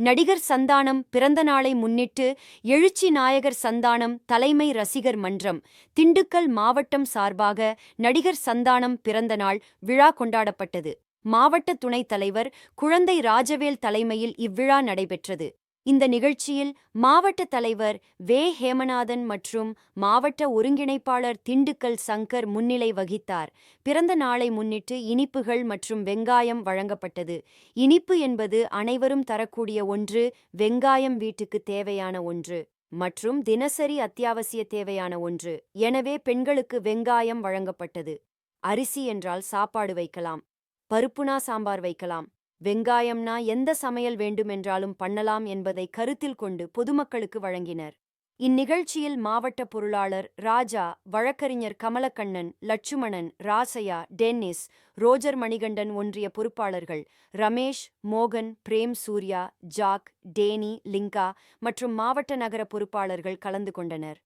நடிகர் சந்தானம் பிறந்த நாளை முன்னிட்டு எழுச்சி நாயகர் சந்தானம் தலைமை ரசிகர் மன்றம் திண்டுக்கல் மாவட்டம் சார்பாக நடிகர் சந்தானம் பிறந்த நாள் விழா கொண்டாடப்பட்டது. மாவட்ட துணைத் தலைவர் குழந்தை ராஜவேல் தலைமையில் இவ்விழா நடைபெற்றது. இந்த நிகழ்ச்சியில் மாவட்ட தலைவர் வே. ஹேமநாதன் மற்றும் மாவட்ட ஒருங்கிணைப்பாளர் திண்டுக்கல் சங்கர் முன்னிலை வகித்தார். பிறந்த நாளை முன்னிட்டு இனிப்புகள் மற்றும் வெங்காயம் வழங்கப்பட்டது. இனிப்பு என்பது அனைவரும் தரக்கூடிய ஒன்று வெங்காயம் வீட்டுக்கு தேவையான ஒன்று மற்றும் தினசரி அத்தியாவசிய தேவையான ஒன்று. எனவே பெண்களுக்கு வெங்காயம் வழங்கப்பட்டது. அரிசி என்றால் சாப்பாடு வைக்கலாம். பருப்புனா சாம்பார் வைக்கலாம். வெங்காயம்னா எந்த சமையல் வேண்டுமென்றாலும் பண்ணலாம் என்பதை கருத்தில் கொண்டு பொதுமக்களுக்கு வழங்கினர். இந்நிகழ்ச்சியில் மாவட்ட பொருளாளர் ராஜா வழக்கறிஞர் கமலக்கண்ணன் லட்சுமணன் ராசையா டென்னிஸ் ரோஜர் மணிகண்டன் ஒன்றிய பொறுப்பாளர்கள் ரமேஷ் மோகன் பிரேம் சூர்யா ஜாக் டேனி லிங்கா மற்றும் மாவட்ட நகர பொறுப்பாளர்கள் கலந்து கொண்டனர்.